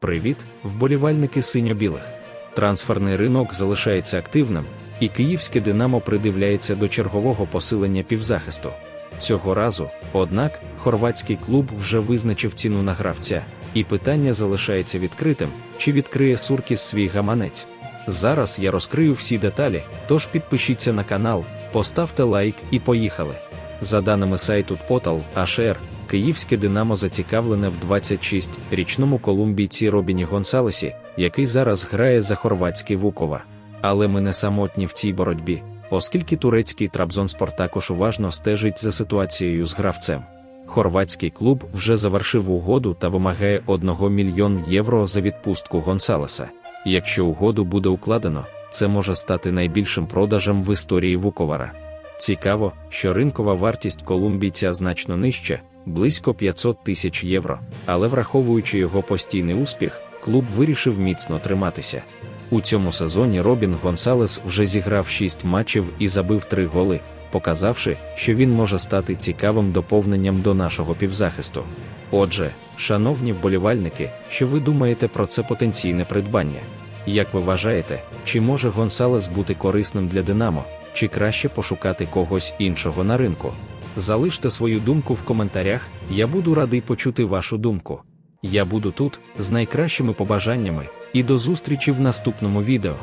Привіт, вболівальники синьо-білих. Трансферний ринок залишається активним, і київське Динамо придивляється до чергового посилення півзахисту. Цього разу, однак, хорватський клуб вже визначив ціну на гравця, і питання залишається відкритим, чи відкриє Суркіс свій гаманець. Зараз я розкрию всі деталі, тож підпишіться на канал, поставте лайк і поїхали. За даними сайту Total HR, київське Динамо зацікавлене в 26-річному колумбійці Робіні Гонсалесі, який зараз грає за хорватський Вуковар. Але ми не самотні в цій боротьбі, оскільки турецький Трабзонспор також уважно стежить за ситуацією з гравцем. Хорватський клуб вже завершив угоду та вимагає 1 мільйон євро за відпустку Гонсалеса. Якщо угоду буде укладено, це може стати найбільшим продажем в історії Вуковара. Цікаво, що ринкова вартість колумбійця значно нижча, близько 500 тисяч євро, але враховуючи його постійний успіх, клуб вирішив міцно триматися. У цьому сезоні Робін Гонсалес вже зіграв 6 матчів і забив 3 голи, показавши, що він може стати цікавим доповненням до нашого півзахисту. Отже, шановні вболівальники, що ви думаєте про це потенційне придбання? Як ви вважаєте, чи може Гонсалес бути корисним для Динамо, чи краще пошукати когось іншого на ринку? Залиште свою думку в коментарях, я буду радий почути вашу думку. Я буду тут з найкращими побажаннями і до зустрічі в наступному відео.